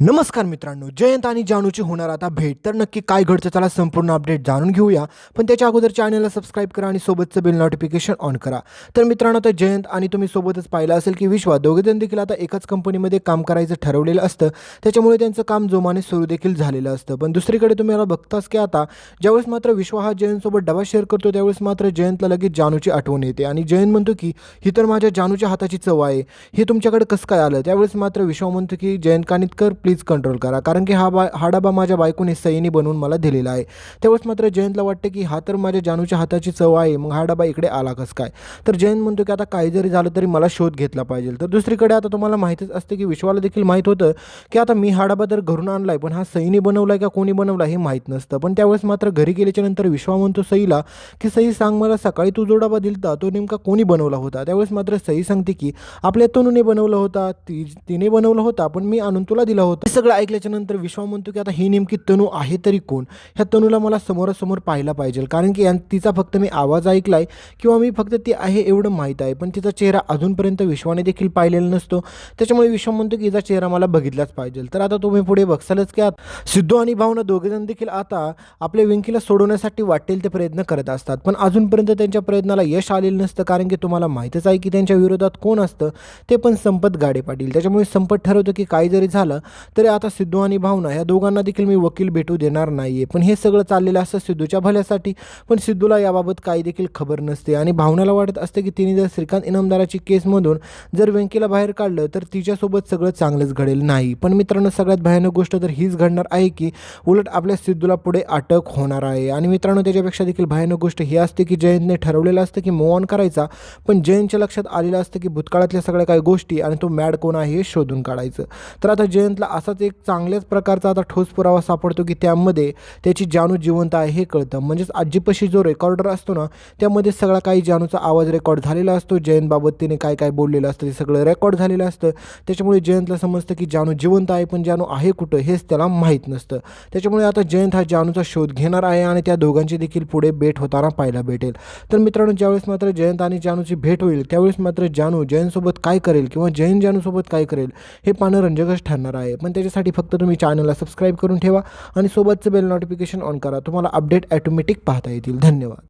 नमस्कार मित्रांनो जयंत आणि जानूची होणार आता भेट. तर नक्की काय घडतं त्याला संपूर्ण अपडेट जाणून घेऊया. पण त्याच्या अगोदर चॅनलला सबस्क्राईब करा आणि सोबतचं बिल नोटिफिकेशन ऑन करा. तर मित्रांनो आता जयंत आणि तुम्ही सोबतच पाहिलं असेल की विश्वा दोघेजण देखील आता एकाच कंपनीमध्ये काम करायचं ठरवलेलं असतं. त्याच्यामुळे त्यांचं काम जोमाने सुरू देखील झालेलं असतं. पण दुसरीकडे तुम्ही मला बघताच की आता ज्यावेळेस मात्र विश्वा हा जयंतसोबत डबा शेअर करतो त्यावेळेस मात्र जयंतला लगेच जानूची आठवण येते. आणि जयंत म्हणतो की ही तर माझ्या जानूच्या हाताची चव आहे. हे तुमच्याकडे कसं काय आलं? त्यावेळेस मात्र विश्वा म्हणतो की जयंत कानितकर प्लीज कंट्रोल करा. कारण की हा बा हा डबा माझ्या बायकोने सईनी बनवून मला दिलेला आहे. त्यावेळेस मात्र जयंतला वाटतं की हा तर माझ्या जानूच्या हाताची चव आहे मग हा डबा इकडे आला कस काय? तर जयंत म्हणतो की आता काही जरी झालं तरी मला शोध घेतला पाहिजे. तर दुसरीकडे आता तुम्हाला माहितीच असते की विश्वाला देखील माहीत होतं की आता मी हा डबा तर घरून आणला आहे पण हा सईने बनवला आहे का कोणी बनवला हे माहीत नसतं. पण त्यावेळेस मात्र घरी गेल्याच्यानंतर विश्वा म्हणतो सईला की सई सांग मला सकाळी तू जो डबा दिलता तो नेमका कोणी बनवला होता? त्यावेळेस मात्र सई सांगते की आपल्या तनुने बनवला होता ती तिने बनवला होता पण मी आणून तुला दिला होता. हे सगळं ऐकल्याच्या नंतर विश्वा म्हणतो की आता ही नेमकी तनू आहे तरी कोण? ह्या तनूला मला समोरासमोर पाहायला पाहिजे कारण की यां- तिचा फक्त मी आवाज ऐकलाय किंवा मी फक्त ती आहे एवढं माहीत आहे. पण तिचा चेहरा अजूनपर्यंत विश्वाने देखील पाहिलेला नसतो. त्याच्यामुळे विश्व म्हणतो की तिचा चेहरा मला बघितलाच पाहिजे तर आता तुम्ही पुढे बघसालच की सिद्धू आणि भावना दोघेजण देखील आता आपल्या विंकीला सोडवण्यासाठी वाटेल ते प्रयत्न करत असतात. पण अजूनपर्यंत त्यांच्या प्रयत्नाला यश आलेलं नसतं कारण की तुम्हाला माहीतच आहे की त्यांच्या विरोधात कोण असतं ते पण संपत गाडे पाटील. त्याच्यामुळे संपत ठरवतं की काही जरी झालं तरी आता सिद्धू आणि भावना या दोघांना देखील मी वकील भेटू देणार नाही आहे पण हे सगळं चाललेलं असतं सिद्धूच्या भल्यासाठी. पण सिद्धूला याबाबत काही देखील खबर नसते. आणि भावनाला वाटत असते की तिने जर श्रीकांत इनामदाराची केसमधून जर व्यंकीला बाहेर काढलं तर तिच्यासोबत सगळं चांगलंच घडेल. नाही. पण मित्रांनो सगळ्यात भयानक गोष्ट तर हीच घडणार आहे की उलट आपल्या सिद्धूला पुढे अटक होणार आहे. आणि मित्रांनो त्याच्यापेक्षा देखील भयानक गोष्ट ही असते की जयंतने ठरवलेलं असतं की मूव ऑन करायचा. पण जयंतच्या लक्षात आलेलं असतं की भूतकाळातल्या सगळ्या काही गोष्टी आणि तो मॅड कोण आहे हे शोधून काढायचं. तर आता जयंतला असाच एक चांगल्याच प्रकारचा आता ठोस पुरावा सापडतो की त्यामध्ये त्याची जानू जिवंत आहे हे कळतं. म्हणजेच आजीपाशी जो रेकॉर्डर असतो ना त्यामध्ये सगळा काही जानूचा आवाज रेकॉर्ड झालेला असतो. जयंतबाबत तिने काय काय बोललेलं असतं ते सगळं रेकॉर्ड झालेलं असतं. त्याच्यामुळे जयंतला समजतं की जानू जिवंत आहे पण जानू आहे कुठं हेच त्याला माहीत नसतं. त्याच्यामुळे आता जयंत हा जानूचा शोध घेणार आहे आणि त्या दोघांची देखील पुढे भेट होताना पाहायला भेटेल. तर मित्रांनो ज्यावेळेस मात्र जयंत आणि जानूची भेट होईल त्यावेळेस मात्र जानू जयंतसोबत काय करेल किंवा जयंत जानूसोबत काय करेल हे पाहणं रंजकच ठरणार आहे. पण त्याच्यासाठी फक्त तुम्ही चॅनलला सबस्क्राईब करून ठेवा आणि सोबतचं बेल नोटिफिकेशन ऑन करा. तुम्हाला अपडेट ॲटोमॅटिक पाहता येतील. धन्यवाद.